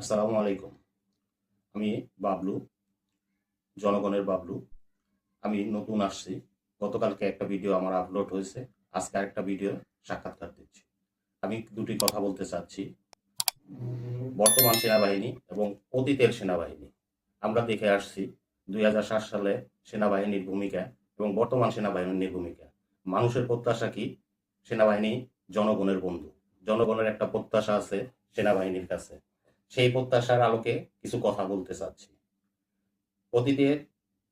আসসালামু আলাইকুম। আমি বাবলু, জনগণের বাবলু। আমি নতুন আসছি। গতকালকে একটা ভিডিও আমার আপলোড হয়েছে। আজকে আরেকটা ভিডিও সাক্ষাৎকার দিচ্ছি। আমি দুটি কথা বলতে চাচ্ছি। বর্তমান সেনাবাহিনী এবং অতীতের সেনাবাহিনী। আমরা দেখে আসছি দুই হাজার সাত সালে সেনাবাহিনীর ভূমিকা এবং বর্তমান সেনাবাহিনীর ভূমিকা মানুষের প্রত্যাশা কি? সেনাবাহিনী জনগণের বন্ধু। জনগণের একটা প্রত্যাশা আছে সেনাবাহিনীর কাছে। সেই প্রত্যাশার আলোকে কিছু কথা বলতে চাচ্ছি। অতীতে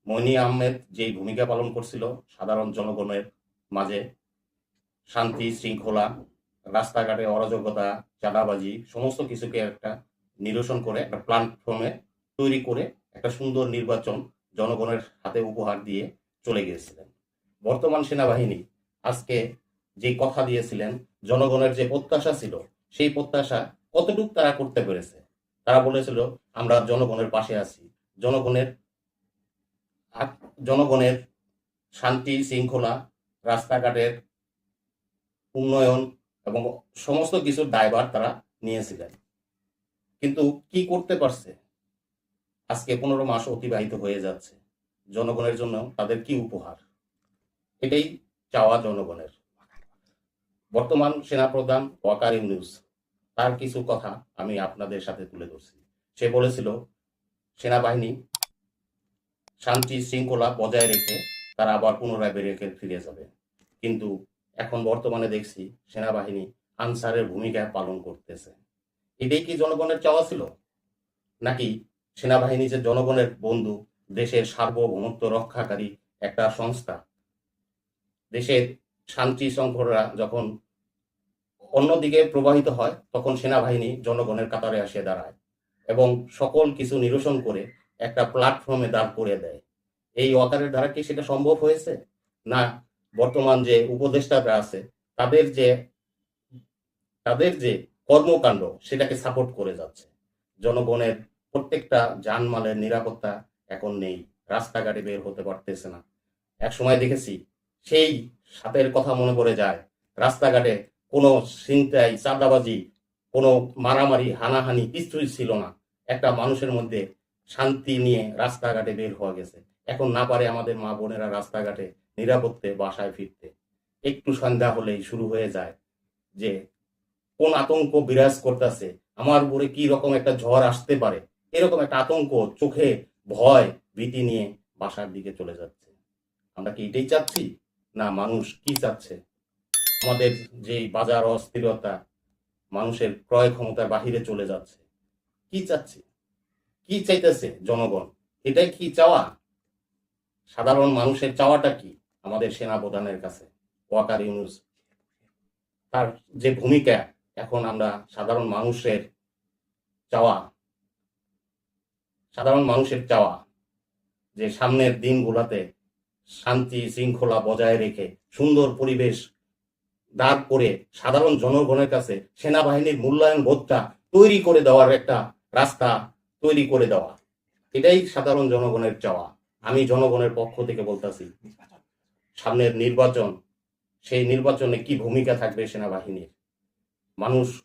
মনি আহমেদ যেই ভূমিকা পালন করছিল, সাধারণ জনগণের মাঝে শান্তি, শৃঙ্খলা, রাস্তাঘাটে অরাজকতা, চাঁদাবাজি, সমস্ত কিছুকে একটা নিরসন করে, একটা প্ল্যাটফর্মে তৈরি করে একটা সুন্দর নির্বাচন জনগণের হাতে উপহার দিয়ে চলে গিয়েছিলেন। বর্তমান সেনাবাহিনী আজকে যে কথা দিয়েছিলেন, জনগণের যে প্রত্যাশা ছিল, সেই প্রত্যাশা কতটুকু তারা করতে পেরেছে? তারা বলেছিল, আমরা জনগণের পাশে আছি। জনগণের জনগণের শান্তি শৃঙ্খলা, রাস্তাঘাটের উন্নয়ন এবং সমস্ত কিছুর দায়ভার তারা নিয়েছিলেন। কিন্তু কি করতে পারছে? আজকে পনেরো মাস অতিবাহিত হয়ে যাচ্ছে। জনগণের জন্য তাদের কি উপহার? এটাই চাওয়া জনগণের। বর্তমান সেনাপ্রধান ওয়াকার ইউনুস তার কিছু কথা আমি আপনাদের সাথে তুলে ধরছি। সে বলেছিল, সেনাবাহিনী শান্তি শৃঙ্খলা বজায় রেখে তারা আবার পুনরায় বেরিয়ে ফিরে যাবে। কিন্তু এখন বর্তমানে দেখছি সেনাবাহিনী আনসারের ভূমিকা পালন করতেছে। এটাই কি জনগণের চাওয়া ছিল? নাকি সেনাবাহিনী যে জনগণের বন্ধু দেশের সার্বভৌমত্ব রক্ষাকারী একটা সংস্থা? দেশের শান্তি শৃঙ্খলা যখন অন্যদিকে প্রবাহিত হয়, তখন সেনাবাহিনী জনগণের কাতারে আসে দাঁড়ায় এবং সকল কিছু নিরসন করে একটা প্ল্যাটফর্মে দাঁড় করে দেয়। এই অকারের দ্বারা কি সেটা সম্ভব হয়েছে? না, বর্তমান যে উপদেষ্টারা আছে, তাদের যে তাদের যে কর্মকাণ্ড সেটাকে সাপোর্ট করে যাচ্ছে। জনগণের প্রত্যেকটা জানমালের নিরাপত্তা এখন নেই, রাস্তাঘাটে বের হতে পারতেছে না। এক সময় দেখেছি, সেই সাপের কথা মনে পড়ে যায়, রাস্তাঘাটে কোনো ছিনতাই, চাঁদাবাজি, কোনো মারামারি, হানাহানি কিছুই ছিল না। একটা মানুষের মধ্যে শান্তি নিয়ে রাস্তাঘাটে বের হওয়া গেছে। এখন না পারে আমাদের মা বোনেরা রাস্তাঘাটে নিরাপত্তে বাসায় ফিরতে। একটু সন্ধ্যা হলেই শুরু হয়ে যায় যে, কোন আতঙ্ক বিরাজ করতেছে, আমার উপরে কি রকম একটা ঝড় আসতে পারে? এরকম একটা আতঙ্ক চোখে ভয়, ভীতি নিয়ে বাসার দিকে চলে যাচ্ছে। আমরা কি এটাই চাচ্ছি? না, মানুষ কি চাচ্ছে? আমাদের যে বাজার অস্থিরতা, মানুষের ক্রয় ক্ষমতার বাহিরে চলে যাচ্ছে। কি চাচ্ছে? কি চাইতেছে জনগণ? এটাই কি চাওয়া? সাধারণ মানুষের চাওয়াটা কি আমাদের সেনা প্রধানের কাছে? ওয়াকার ইউনুস, তার যে ভূমিকা, এখন আমরা সাধারণ মানুষের চাওয়া, সাধারণ মানুষের চাওয়া, যে সামনের দিনগুলোতে শান্তি শৃঙ্খলা বজায় রেখে সুন্দর পরিবেশ দাঁড় করে সাধারণ জনগণের কাছে সেনাবাহিনীর মূল্যায়ন বোধটা তৈরি করে দেওয়ার একটা রাস্তা তৈরি করে দেওয়া। এটাই সাধারণ জনগণের চাওয়া। আমি জনগণের পক্ষ থেকে বলতেছি, সামনের নির্বাচন, সেই নির্বাচনে কি ভূমিকা থাকবে সেনাবাহিনীর? মানুষ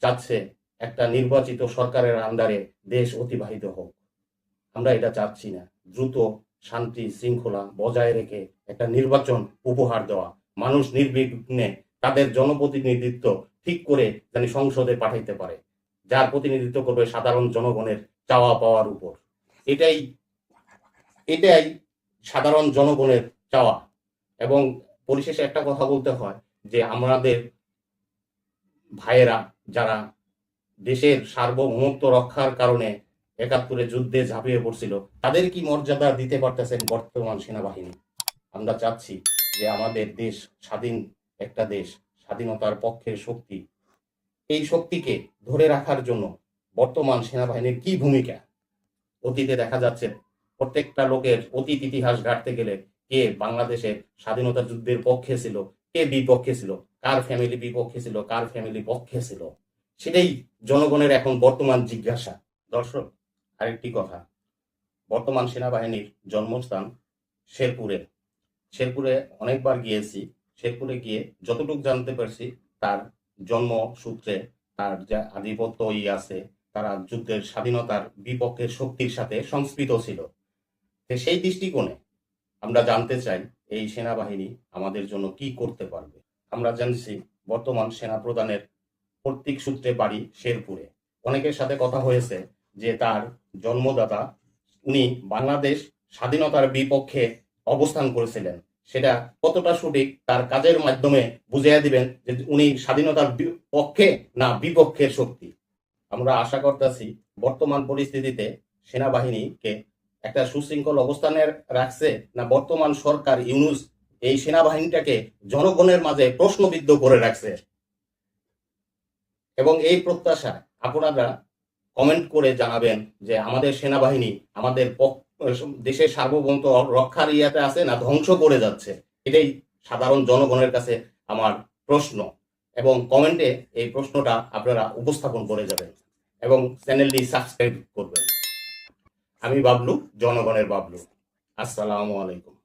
চাচ্ছে একটা নির্বাচিত সরকারের আন্ডারে দেশ অতিবাহিত হোক। আমরা এটা চাচ্ছি না। দ্রুত শান্তি শৃঙ্খলা বজায় রেখে একটা নির্বাচন উপহার দেওয়া। মানুষ নির্বিঘ্নে তাদের জনপ্রতিনিধিত্ব ঠিক করে জানি সংসদে পাঠাইতে পারে, যার প্রতিনিধিত্ব করবে সাধারণ জনগণের চাওয়া পাওয়ার উপর। এটাই এটাই সাধারণ জনগণের চাওয়া। এবং পরিশেষে একটা কথা বলতে হয় যে আমাদের ভাইয়েরা যারা দেশের সার্বভৌমত্ব রক্ষার কারণে একাত্তরে যুদ্ধে ঝাঁপিয়ে পড়ছিল, তাদের কি মর্যাদা দিতে পারতেছেন বর্তমান সেনাবাহিনী? আমরা চাচ্ছি যে আমাদের দেশ স্বাধীন, একটা দেশ, স্বাধীনতার পক্ষের শক্তি। এই শক্তিকে ধরে রাখার জন্য বর্তমান সেনাবাহিনীর কি ভূমিকা? অতীতে দেখা যাচ্ছে প্রত্যেকটা লোকের অতীত ইতিহাস ঘাটতে গেলে কে বাংলাদেশের স্বাধীনতা যুদ্ধের পক্ষে ছিল, কে বিপক্ষে ছিল, কার ফ্যামিলি বিপক্ষে ছিল, কার ফ্যামিলি পক্ষে ছিল? সেটাই জনগণের এখন বর্তমান জিজ্ঞাসা। দর্শক, আরেকটি কথা। বর্তমান সেনাবাহিনীর জন্মস্থান শেরপুরে। শেরপুরে অনেকবার গিয়েছি। শেরপুরে গিয়ে যতটুকু জানতে পারছি, তার জন্ম সূত্রে তার যে আধিপত্য ই আছে, তারা যুদ্ধের স্বাধীনতার বিপক্ষের শক্তির সাথে সংস্কৃত ছিল। সেই দৃষ্টিকোণে আমরা জানতে চাই, এই সেনাবাহিনী আমাদের জন্য কি করতে পারবে? আমরা জানছি, বর্তমান সেনা প্রধানের কর্তৃক সূত্রে বাড়ি শেরপুরে। অনেকের সাথে কথা হয়েছে যে তার জন্মদাতা, উনি বাংলাদেশ স্বাধীনতার বিপক্ষে অবস্থান করেছিলেন। সেটা কতটা সঠিক তার কাজের মাধ্যমে বুঝিয়ে দিবেন যে উনি স্বাধীনতার পক্ষে না বিপক্ষের শক্তি। আমরা আশা করতেছি বর্তমান পরিস্থিতিতে সেনাবাহিনীকে একটা সুশৃঙ্খল অবস্থানে রাখছে না বর্তমান সরকার ইউনুস এই সেনাবাহিনীটাকে জনগণের মাঝে প্রশ্নবিদ্ধ করে রাখছে। এবং এই প্রত্যাশা আপনারা কমেন্ট করে জানাবেন যে আমাদের সেনাবাহিনী আমাদের পক- দেশের সার্বভৌমত্ব রক্ষার ইয়াতে আছে না, ধ্বংস করে যাচ্ছে? এটাই সাধারণ জনগণের কাছে আমার প্রশ্ন। এবং কমেন্টে এই প্রশ্নটা আপনারা উপস্থাপন করে যাবেন এবং চ্যানেলটি সাবস্ক্রাইব করবেন। আমি বাবলু, জনগণের বাবলু। আসসালামু আলাইকুম।